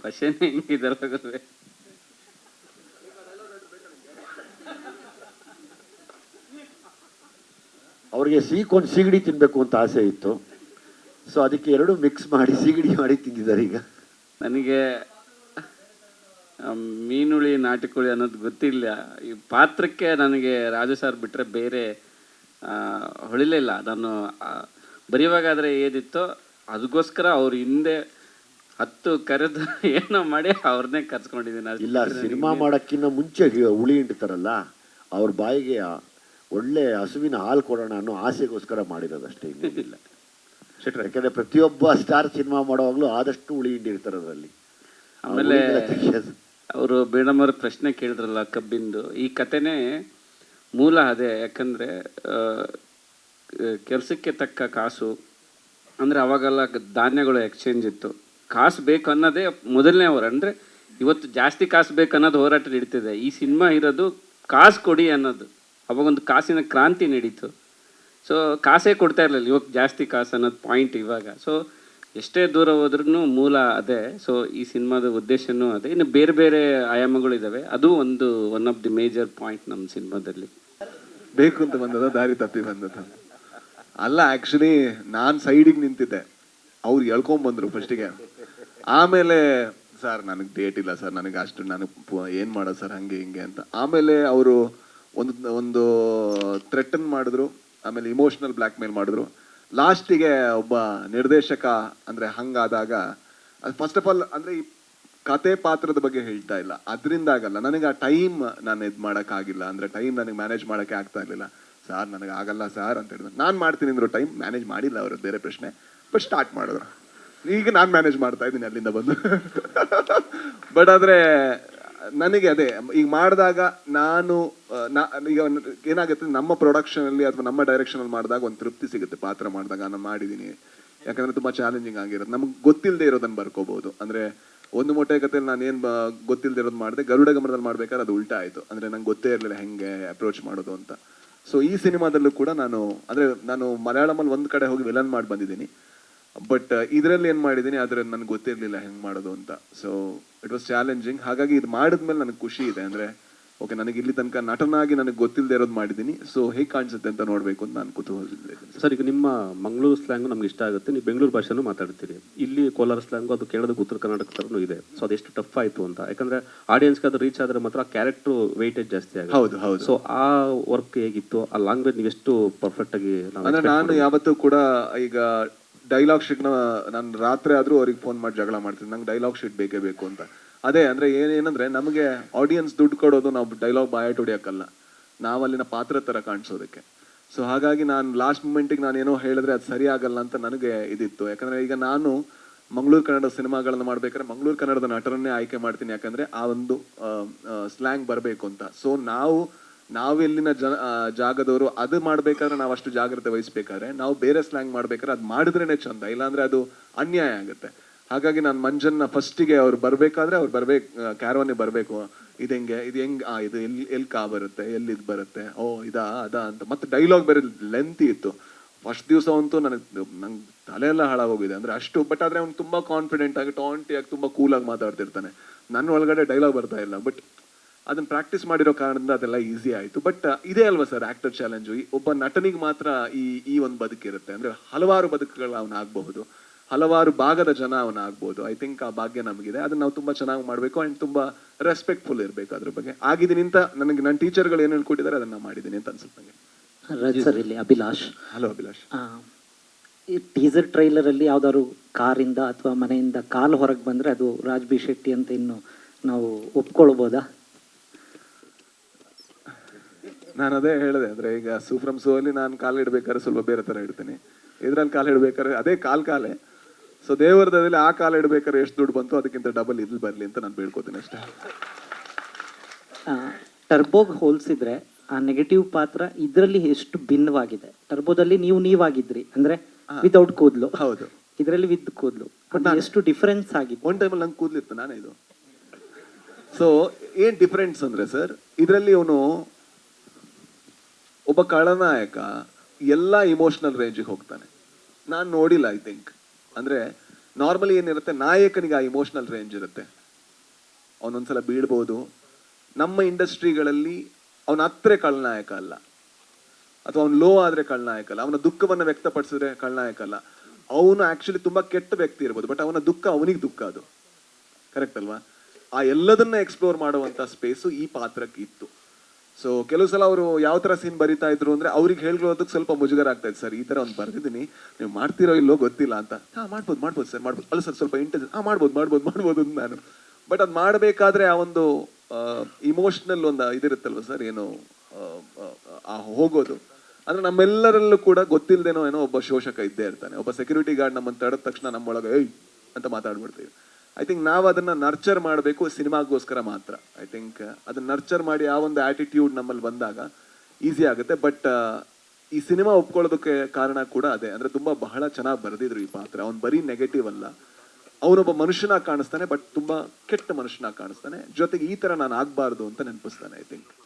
Question ಹೆಂಗಿದಲ್ಲ ಗುರುವೆ ಅವ್ರಿಗೆ ಸೀಕೊಂಡು ಸೀಗಡಿ ತಿನ್ಬೇಕು ಅಂತ ಆಸೆ ಇತ್ತು. ಸೊ ಅದಕ್ಕೆ ಎರಡು ಮಿಕ್ಸ್ ಮಾಡಿ ಸೀಗಡಿ ಮಾಡಿ ತಿಂದಿದ್ದಾರೆ ಈಗ. ನನಗೆ ಮೀನುಳಿ ನಾಟಿಕೋಳಿ ಅನ್ನೋದು ಗೊತ್ತಿಲ್ಲ. ಈ ಪಾತ್ರಕ್ಕೆ ನನಗೆ ರಾಜು ಸರ್ ಬಿಟ್ಟರೆ ಬೇರೆ ಹೊಳಿಲಿಲ್ಲ ಹೊಳಿಲೇ ಇಲ್ಲ. ನಾನು ಬರೆಯುವಾಗಾದರೆ ಬರೆಯುವಾಗಾದ್ರೆ ಏನಿತ್ತೋ ಅದಕ್ಕೋಸ್ಕರ ಅವ್ರ ಹಿಂದೆ ಹತ್ತು ಕರೆದು ಏನೋ ಮಾಡಿ ಅವ್ರನ್ನೇ ಕರ್ಸ್ಕೊಂಡಿದ್ದೀನಿ ಇಲ್ಲ ಸಿನಿಮಾ ಮಾಡೋಕ್ಕಿಂತ ಮುಂಚೆ ಹುಳಿ ಹಿಂಡ್ತಾರಲ್ಲ ಅವ್ರ ಬಾಯಿಗೆ ಒಳ್ಳೆ ಹಸುವಿನ ಹಾಲು ಕೊಡೋಣ ಅನ್ನೋ ಆಸೆಗೋಸ್ಕರ ಮಾಡಿರೋದಷ್ಟೇ ಇನ್ನೇನಿಲ್ಲ. ಯಾಕಂದ್ರೆ ಪ್ರತಿಯೊಬ್ಬ ಸ್ಟಾರ್ ಸಿನಿಮಾ ಮಾಡುವಾಗಲೂ ಆದಷ್ಟು ಹುಳಿ ಹಿಂಡಿರ್ತಾರೆ ಅದರಲ್ಲಿ. ಆಮೇಲೆ ಅವರು ಬೇಡಮ್ಮರ ಪ್ರಶ್ನೆ ಕೇಳಿದ್ರಲ್ಲ ಕಬ್ಬಿಂದು. ಈ ಕಥೆನೇ ಮೂಲ ಅದೇ ಯಾಕಂದ್ರೆ ಕೆಲಸಕ್ಕೆ ತಕ್ಕ ಕಾಸು ಅಂದ್ರೆ ಅವಾಗೆಲ್ಲ ಧಾನ್ಯಗಳು ಎಕ್ಸ್ಚೇಂಜ್ ಇತ್ತು. ಕಾಸು ಬೇಕು ಅನ್ನೋದೇ ಮೊದಲನೇ ಅವರ. ಅಂದರೆ ಇವತ್ತು ಜಾಸ್ತಿ ಕಾಸು ಬೇಕು ಅನ್ನೋದು ಹೋರಾಟ ನಡೀತಿದೆ. ಈ ಸಿನಿಮಾ ಇರೋದು ಕಾಸು ಕೊಡಿ ಅನ್ನೋದು. ಅವಾಗೊಂದು ಕಾಸಿನ ಕ್ರಾಂತಿ ನಡೀತು. ಸೊ ಕಾಸೇ ಕೊಡ್ತಾ ಇರಲಿಲ್ಲ. ಇವಾಗ ಜಾಸ್ತಿ ಕಾಸು ಅನ್ನೋದು ಪಾಯಿಂಟ್ ಇವಾಗ. ಸೊ ಎಷ್ಟೇ ದೂರ ಹೋದ್ರೂ ಮೂಲ ಅದೇ. ಸೊ ಈ ಸಿನಿಮಾದ ಉದ್ದೇಶನೂ ಅದೇ. ಇನ್ನು ಬೇರೆ ಬೇರೆ ಆಯಾಮಗಳಿದ್ದಾವೆ ಅದು ಒಂದು one of the major point ನಮ್ಮ ಸಿನಿಮಾದಲ್ಲಿ. ಬೇಕು ಅಂತ ಬಂದದ, ದಾರಿ ತಪ್ಪಿ ಬಂದದ. ಅಲ್ಲ ಆ್ಯಕ್ಚುಲಿ ನಾನು ಸೈಡಿಗೆ ನಿಂತಿದ್ದೆ. ಅವ್ರು ಎಳ್ಕೊಂಡ್ ಬಂದ್ರು ಫಸ್ಟಿಗೆ ಆಮೇಲೆ, ಸರ್, ನನಗೆ ಡೇಟ್ ಇಲ್ಲ, ಸರ್, ನನಗೆ ಅಷ್ಟು, ನನಗೆ ಏನು ಮಾಡೋದು ಸರ್, ಹಂಗೆ, ಹಿಂಗೆ ಅಂತ. ಆಮೇಲೆ ಅವರು ಒಂದು ಒಂದು ಥ್ರೆಟನ್ ಮಾಡಿದ್ರು, ಆಮೇಲೆ ಇಮೋಷ್ನಲ್ ಬ್ಲ್ಯಾಕ್ ಮೇಲ್ ಮಾಡಿದ್ರು ಲಾಸ್ಟಿಗೆ ಒಬ್ಬ ನಿರ್ದೇಶಕ, ಅಂದ್ರೆ ಹಂಗಾದಾಗ ಫಸ್ಟ್ ಆಫ್ ಆಲ್ ಅಂದ್ರೆ ಈ ಕತೆ ಪಾತ್ರದ ಬಗ್ಗೆ ಹೇಳ್ತಾ ಇಲ್ಲ. ಅದರಿಂದ ಆಗಲ್ಲ. ನನಗೆ ಆ ಟೈಮ್ ನಾನು ಇದು ಮಾಡೋಕ್ಕಾಗಿಲ್ಲ ಅಂದ್ರೆ ಟೈಮ್ ನನಗೆ ಮ್ಯಾನೇಜ್ ಮಾಡೋಕ್ಕೆ ಆಗ್ತಾ ಇರಲಿಲ್ಲ. ಸರ್, ನನಗೆ ಆಗಲ್ಲ, ಸರ್, ಅಂತ ಹೇಳಿದ್ರು. ನಾನು ಮಾಡ್ತೀನಿ ಅಂದರು ಟೈಮ್ ಮ್ಯಾನೇಜ್ ಮಾಡಿಲ್ಲ ಅವರು, ಬೇರೆ ಪ್ರಶ್ನೆ. ಬಟ್ ಸ್ಟಾರ್ಟ್ ಮಾಡಿದ್ರು ಈಗ ನಾನು ಮ್ಯಾನೇಜ್ ಮಾಡ್ತಾ ಇದ್ದೀನಿ ಅಲ್ಲಿಂದ ಬಂದು. ಬಟ್ ಆದ್ರೆ, ನನಗೆ ಅದೇ, ಈಗ ಮಾಡಿದಾಗ ನಾನು ಈಗ ಏನಾಗುತ್ತೆ, ನಮ್ಮ ಪ್ರೊಡಕ್ಷನ್ ಅಲ್ಲಿ ಅಥವಾ ನಮ್ಮ ಡೈರೆಕ್ಷನ್ ಅಲ್ಲಿ ಮಾಡಿದಾಗ ಒಂದು ತೃಪ್ತಿ ಸಿಗುತ್ತೆ, ಪಾತ್ರ ಮಾಡಿದಾಗ ನಾನು ಮಾಡಿದ್ದೀನಿ. ಯಾಕಂದ್ರೆ ತುಂಬ ಚಾಲೆಂಜಿಂಗ್ ಆಗಿರೋದು. ನಮ್ಗೆ ಗೊತ್ತಿಲ್ಲದೆ ಇರೋದನ್ನು ಬರ್ಕೋಬಹುದು ಅಂದ್ರೆ ಒಂದು ಮೊಟ್ಟೆ ಕಥೆಯಲ್ಲಿ ನಾನು ಏನು ಗೊತ್ತಿಲ್ಲದೆ ಇರೋದು ಮಾಡಿದೆ, ಗರುಡ ಗಮನದಲ್ಲಿ ಮಾಡ್ಬೇಕಾದ್ರೆ ಅದು ಉಲ್ಟಾ ಆಯ್ತು. ಅಂದ್ರೆ ನಂಗೆ ಗೊತ್ತೇ ಇರಲಿಲ್ಲ ಹೆಂಗೆ ಅಪ್ರೋಚ್ ಮಾಡೋದು ಅಂತ. ಸೊ ಈ ಸಿನಿಮಾದಲ್ಲೂ ಕೂಡ ನಾನು, ಅಂದರೆ ನಾನು ಮಲಯಾಳಮಲ್ಲಿ ಒಂದು ಕಡೆ ಹೋಗಿ ವಿಲನ್ ಮಾಡಿ ಬಂದಿದ್ದೀನಿ ಬಟ್ ಇದರಲ್ಲಿ ಏನ್ ಮಾಡಿದ್ದೀನಿ ಆದ್ರೆ ನನಗೆ ಗೊತ್ತಿರಲಿಲ್ಲ ಹೆಂಗ್ ಮಾಡೋದು ಅಂತ. ಸೊ ಇಟ್ ವಾಸ್ ಚಾಲೆಂಜಿಂಗ್ ಹಾಗಾಗಿ ಇದು ಮಾಡಿದ್ಮೇಲೆ ನನಗೆ ಖುಷಿ ಇದೆ. ಅಂದ್ರೆ ಓಕೆ ನನಗೆ ಇಲ್ಲಿ ತನಕ ನಟನಾಗಿ ನನಗೆ ಗೊತ್ತಿಲ್ಲದೆ ಇರೋದು ಮಾಡಿದ್ದೀನಿ. ಸೊ ಹೇಗೆ ಕಾಣಿಸುತ್ತೆ ಅಂತ ನೋಡ್ಬೇಕು ಅಂತ ನಾನು ಕುತೂಹಲ ಸರ್ ಈಗ ನಿಮ್ಮ ಮಂಗಳೂರು ಸ್ಲ್ಯಾಂಗು ನಮ್ಗೆ ಇಷ್ಟ ಆಗುತ್ತೆ. ನೀವು ಬೆಂಗಳೂರು ಭಾಷೆನೂ ಮಾತಾಡ್ತೀರಿ. ಇಲ್ಲಿ ಕೋಲಾರ ಸ್ಲ್ಯಾಂಗು ಅದು ಕೇಳೋದಕ್ಕೆ ಉತ್ತರ ಕರ್ನಾಟಕ ಥರನೂ ಇದೆ ಸೊ ಅದೆಷ್ಟು ಟಫ್ ಆಯಿತು ಅಂತ. ಯಾಕಂದ್ರೆ ಆಡಿಯನ್ಸ್ಗೆ ಅದು ರೀಚ್ ಆದ್ರೆ ಮಾತ್ರ ಕ್ಯಾರೆಕ್ಟರ್ ವೆಯ್ಟೇಜ್ ಜಾಸ್ತಿ ಆಗುತ್ತೆ. ಹೌದು ಹೌದು. ಸೊ ಆ ವರ್ಕ್ ಹೇಗಿತ್ತು? ಆ ಲ್ಯಾಂಗ್ವೇಜ್ ನೀವು ಎಷ್ಟು ಪರ್ಫೆಕ್ಟ್ ಆಗಿ ಅಂದ್ರೆ ನಾನು? ಯಾವತ್ತೂ ಕೂಡ ಈಗ ಡೈಲಾಗ್ ಶೀಟ್ನ ನಾನು ರಾತ್ರಿ ಆದರೂ ಅವ್ರಿಗೆ ಫೋನ್ ಮಾಡಿ ಜಗಳ ಮಾಡ್ತೀನಿ. ನಂಗೆ ಡೈಲಾಗ್ ಶೀಟ್ ಬೇಕೇ ಬೇಕು ಅಂತ. ಅದೇ ಅಂದ್ರೆ ಏನೇನಂದ್ರೆ ನಮಗೆ ಆಡಿಯನ್ಸ್ ದುಡ್ಡು ಕೊಡೋದು ನಾವು ಡೈಲಾಗ್ ಬಾಯಾಟ್ ಹೊಡಿಯೋಕ್ಕಲ್ಲ. ನಾವಲ್ಲಿನ ಪಾತ್ರ ತರ ಕಾಣಿಸೋದಕ್ಕೆ. ಸೊ ಹಾಗಾಗಿ ನಾನು ಲಾಸ್ಟ್ ಮೂಮೆಂಟಿಗೆ ನಾನು ಏನೋ ಹೇಳಿದ್ರೆ ಅದು ಸರಿ ಅಂತ ನನಗೆ ಇದಿತ್ತು. ಯಾಕಂದ್ರೆ ಈಗ ನಾನು ಮಂಗಳೂರು ಕನ್ನಡ ಸಿನಿಮಾಗಳನ್ನ ಮಾಡಬೇಕಾದ್ರೆ ಮಂಗಳೂರು ಕನ್ನಡದ ನಟರನ್ನೇ ಆಯ್ಕೆ ಮಾಡ್ತೀನಿ. ಯಾಕಂದ್ರೆ ಆ ಒಂದು ಸ್ಲ್ಯಾಂಗ್ ಬರಬೇಕು ಅಂತ. ಸೊ ನಾವು ನಾವೆಲ್ಲಿನ ಜನ ಜಾಗದವರು ಅದು ಮಾಡ್ಬೇಕಾದ್ರೆ ನಾವು ಅಷ್ಟು ಜಾಗ್ರತೆ ವಹಿಸ್ಬೇಕಾದ್ರೆ, ನಾವು ಬೇರೆ ಸ್ಲ್ಯಾಂಗ್ ಮಾಡ್ಬೇಕಾದ್ರೆ ಅದು ಮಾಡಿದ್ರೇನೆ ಚಂದ, ಇಲ್ಲಾಂದ್ರೆ ಅದು ಅನ್ಯಾಯ ಆಗುತ್ತೆ. ಹಾಗಾಗಿ ನಾನು ಮಂಜನ್ನ ಫಸ್ಟಿಗೆ ಅವ್ರು ಬರ್ಬೇಕಾದ್ರೆ ಅವ್ರು ಬರ್ಬೇಕು ಕ್ಯಾರವನ್ನೇ ಬರ್ಬೇಕು. ಇದು ಹೆಂಗೆ, ಇದು ಹೆಂಗ್, ಆ, ಇದು ಎಲ್ಲಿ ಎಲ್ಲಿ ಕಾ ಬರುತ್ತೆ, ಎಲ್ಲಿ ಇದು ಬರುತ್ತೆ, ಓ, ಇದಾ, ಅದಾ ಅಂತ. ಮತ್ತೆ ಡೈಲಾಗ್ ಬೇರೆ ಲೆಂತಿ ಇತ್ತು. ಫಸ್ಟ್ ದಿವಸ ಅಂತೂ ನನಗೆ, ನಂಗೆ ತಲೆ ಎಲ್ಲ ಹಾಳಾಗೋಗಿದೆ. ಅಂದ್ರೆ ಅಷ್ಟು ಬಟ್ ಆದ್ರೆ ಅವ್ನು ತುಂಬಾ ಕಾನ್ಫಿಡೆಂಟ್ ಆಗಿ ಟಾಂಟಿ ಆಗಿ, ತುಂಬಾ ಕೂಲ್ ಆಗಿ ಮಾತಾಡ್ತಿರ್ತಾನೆ. ನನ್ನ ಒಳಗಡೆ ಡೈಲಾಗ್ ಬರ್ತಾ ಇಲ್ಲ ಬಟ್ ಅದನ್ನ ಪ್ರಾಕ್ಟೀಸ್ ಮಾಡಿರೋ ಕಾರಣದಿಂದ ಅದೆಲ್ಲ ಈಸಿ ಆಯ್ತು. ಬಟ್ ಇದೇ ಅಲ್ವಾ ಸರ್ ಆಕ್ಟರ್ ಚಾಲೆಂಜು ಒಬ್ಬ ನಟನಿಗೆ ಮಾತ್ರ ಈ ಈ ಒಂದು ಬದುಕಿರುತ್ತೆ ಅಂದ್ರೆ ಹಲವಾರು ಬದುಕುಗಳು ಅವನಾಗಬಹುದು ಹಲವಾರು ಭಾಗದ ಜನ ಅವನಾಗ್ಬೋದು ಐ ಥಿಂಕ್ ಆ ಭಾಗ್ಯ ನಮಗಿದೆ. ಅದನ್ನ ನಾವು ತುಂಬಾ ಚೆನ್ನಾಗಿ ಮಾಡಬೇಕು ಆ್ಯಂಡ್ ತುಂಬಾ ರೆಸ್ಪೆಕ್ಟ್ಫುಲ್ ಇರಬೇಕು ಅದ್ರ ಬಗ್ಗೆ. ಆಗಿದ್ದೀನಿ ಅಂತ ನನಗೆ ನನ್ನ ಟೀಚರ್ಗಳು ಏನು ಹೇಳ್ಕೊಟ್ಟಿದ್ದಾರೆ ಅದನ್ನ ಮಾಡಿದ್ದೀನಿ ಅಂತ ಅನ್ಸುತ್ತೆ ನನಗೆ ಸರ್ ಇಲ್ಲಿ ಅಭಿಲಾಷ್. ಹಲೋ ಅಭಿಲಾಷ್. ಈ ಟೀಸರ್ ಟ್ರೈಲರ್ ಅಲ್ಲಿ ಯಾವ್ದಾದ್ರು ಕಾರಿಂದ ಅಥವಾ ಮನೆಯಿಂದ ಕಾಲು ಹೊರಗೆ ಬಂದ್ರೆ ಅದು ರಾಜ್ ಬಿ ಶೆಟ್ಟಿ ಅಂತ ಇನ್ನು ನಾವು ಒಪ್ಕೊಳ್ಬೋದಾ? ನಾನು ಅದೇ ಹೇಳಿದೆ ಅಂದ್ರೆ ಈಗ ಸೂಫ್ರಮ್ ಸೂ ಅಲ್ಲಿ ನಾನು ಕಾಲು ಇಡ್ಬೇಕಾದ್ರೆ ಸ್ವಲ್ಪ ಬೇರೆ ತರ ಇಡ್ತೀನಿ. ಇದ್ರಲ್ಲಿ ಕಾಲು ಇಡ್ಬೇಕಾದ್ರೆ ಅದೇ ಕಾಲ್ ಕಾಲೇ. ಸೊ ದೇವರದಲ್ಲಿ ಆ ಕಾಲು ಇಡ್ಬೇಕಾದ್ರೆ ಎಷ್ಟು ದುಡ್ಡು ಬಂತು ಅದಕ್ಕಿಂತ ಡಬಲ್ ಇದ್ ಬರ್ಲಿ ಅಂತ ನಾನು ಬೇಡ್ಕೋತೀನಿ ಅಷ್ಟೇ. ಟರ್ಬೋಗ್ ಹೋಲಿಸಿದ್ರೆ ಆ ನೆಗೆಟಿವ್ ಪಾತ್ರ ಇದರಲ್ಲಿ ಎಷ್ಟು ಭಿನ್ನವಾಗಿದೆ? ಟರ್ಬೋದಲ್ಲಿ ನೀವು ನೀವಾಗಿದ್ರಿ ಅಂದ್ರೆ ವಿತೌಟ್ ಕೂದಲು. ಹೌದು. ಇದರಲ್ಲಿ ವಿತ್ ಕೂದಲು. ಎಷ್ಟು ಡಿಫರೆನ್ಸ್ ಆಗಿ ಒನ್ ಟೈಮಲ್ಲಿ ನಂಗೆ ಕೂದ್ಲಿತ್ತು ನಾನೇ ಇದು. ಸೊ ಏನ್ ಡಿಫರೆನ್ಸ್ ಅಂದ್ರೆ ಸರ್ ಇದರಲ್ಲಿ ಅವನು ಒಬ್ಬ ಖಳನಾಯಕ ಎಲ್ಲ ಇಮೋಷನಲ್ ರೇಂಜಿಗೆ ಹೋಗ್ತಾನೆ. ನಾನು ನೋಡಿಲ್ಲ ಐ ಥಿಂಕ್ ಅಂದ್ರೆ ನಾರ್ಮಲಿ ಏನಿರುತ್ತೆ ನಾಯಕನಿಗೆ ಆ ಇಮೋಷನಲ್ ರೇಂಜ್ ಇರುತ್ತೆ. ಅವನೊಂದ್ಸಲ ಬೀಳ್ಬೋದು. ನಮ್ಮ ಇಂಡಸ್ಟ್ರಿಗಳಲ್ಲಿ ಅವನ ಹತ್ರ ಖಳನಾಯಕ ಅಲ್ಲ. ಅಥವಾ ಅವ್ನು ಲೋ ಆದರೆ ಖಳನಾಯಕ ಅಲ್ಲ. ಅವನ ದುಃಖವನ್ನು ವ್ಯಕ್ತಪಡಿಸಿದ್ರೆ ಖಳನಾಯಕ ಅಲ್ಲ. ಅವನು ಆ್ಯಕ್ಚುಲಿ ತುಂಬ ಕೆಟ್ಟ ವ್ಯಕ್ತಿ ಇರ್ಬೋದು ಬಟ್ ಅವನ ದುಃಖ ಅವನಿಗೆ ದುಃಖ ಅದು. ಕರೆಕ್ಟ್ ಅಲ್ವಾ? ಆ ಎಲ್ಲದನ್ನ ಎಕ್ಸ್ಪ್ಲೋರ್ ಮಾಡುವಂಥ ಸ್ಪೇಸು ಈ ಪಾತ್ರಕ್ಕೆ ಇತ್ತು. ಸೊ ಕೆಲವು ಸಲ ಅವರು ಯಾವ ತರ ಸೀನ್ ಬರಿತಾ ಇದ್ರು ಅಂದ್ರೆ ಅವ್ರಿಗೆ ಹೇಳ್ಕೊಳ್ಳೋದಕ್ಕೆ ಸ್ವಲ್ಪ ಮುಜುಗರ ಆಗ್ತಾ ಇತ್ತು, ಸರ್, ಈ ತರ ಒಂದು ಬರ್ದಿದ್ದೀನಿ. ನೀವು ಮಾಡ್ತಿರೋ ಇಲ್ಲೋ ಗೊತ್ತಿಲ್ಲ ಅಂತ. ಹಾ, ಮಾಡ್ಬೋದು ಮಾಡ್ಬೋದು, ಸರ್, ಮಾಡ್ಬೋದು. ಅಲ್ಲ, ಸರ್, ಸ್ವಲ್ಪ ಇಂಟೆನ್ಸ್ ಹಾ, ಮಾಡ್ಬೋದು ಮಾಡ್ಬೋದು ಮಾಡ್ಬೋದು ಅಂತ ನಾನು. ಬಟ್ ಅದು ಮಾಡಬೇಕಾದ್ರೆ ಆ ಒಂದು ಇಮೋಷ್ನಲ್ ಒಂದು ಇದಿರುತ್ತಲ್ವ ಸರ್, ಏನು, ಆ ಹೋಗೋದು. ಅಂದ್ರೆ ನಮ್ಮೆಲ್ಲರಲ್ಲೂ ಕೂಡ ಗೊತ್ತಿಲ್ಲದೇನೋ ಏನೋ ಒಬ್ಬ ಶೋಷಕ ಇದ್ದೇ ಇರ್ತಾನೆ. ಒಬ್ಬ ಸೆಕ್ಯೂರಿಟಿ ಗಾರ್ಡ್ ನಮ್ಮನ್ನು ತಡೆದ ತಕ್ಷಣ ನಮ್ಮೊಳಗೆ, ಏಯ್, ಅಂತ ಮಾತಾಡ್ಬಿಡ್ತೀವಿ. ಐ ಥಿಂಕ್ ನಾವು ಅದನ್ನ ನರ್ಚರ್ ಮಾಡಬೇಕು ಸಿನಿಮಾಗೋಸ್ಕರ ಮಾತ್ರ. ಐ ಥಿಂಕ್ ಅದನ್ನ ನರ್ಚರ್ ಮಾಡಿ ಆ ಒಂದು ಆಟಿಟ್ಯೂಡ್ ನಮ್ಮಲ್ಲಿ ಬಂದಾಗ ಈಸಿ ಆಗುತ್ತೆ. ಬಟ್ ಈ ಸಿನಿಮಾ ಒಪ್ಕೊಳ್ಳೋದಕ್ಕೆ ಕಾರಣ ಕೂಡ ಅದೇ. ಅಂದ್ರೆ ತುಂಬಾ ಬಹಳ ಚೆನ್ನಾಗಿ ಬರೆದಿದ್ರು ಈ ಪಾತ್ರ. ಅವ್ನು ಬರೀ ನೆಗೆಟಿವ್ ಅಲ್ಲ. ಅವನೊಬ್ಬ ಮನುಷ್ಯನ ಕಾಣಿಸ್ತಾನೆ ಬಟ್ ತುಂಬಾ ಕೆಟ್ಟ ಮನುಷ್ಯನ ಕಾಣಿಸ್ತಾನೆ. ಜೊತೆಗೆ ಈ ತರ ನಾನು ಆಗ್ಬಾರ್ದು ಅಂತ ನೆನಪಿಸ್ತಾನೆ ಐ ಥಿಂಕ್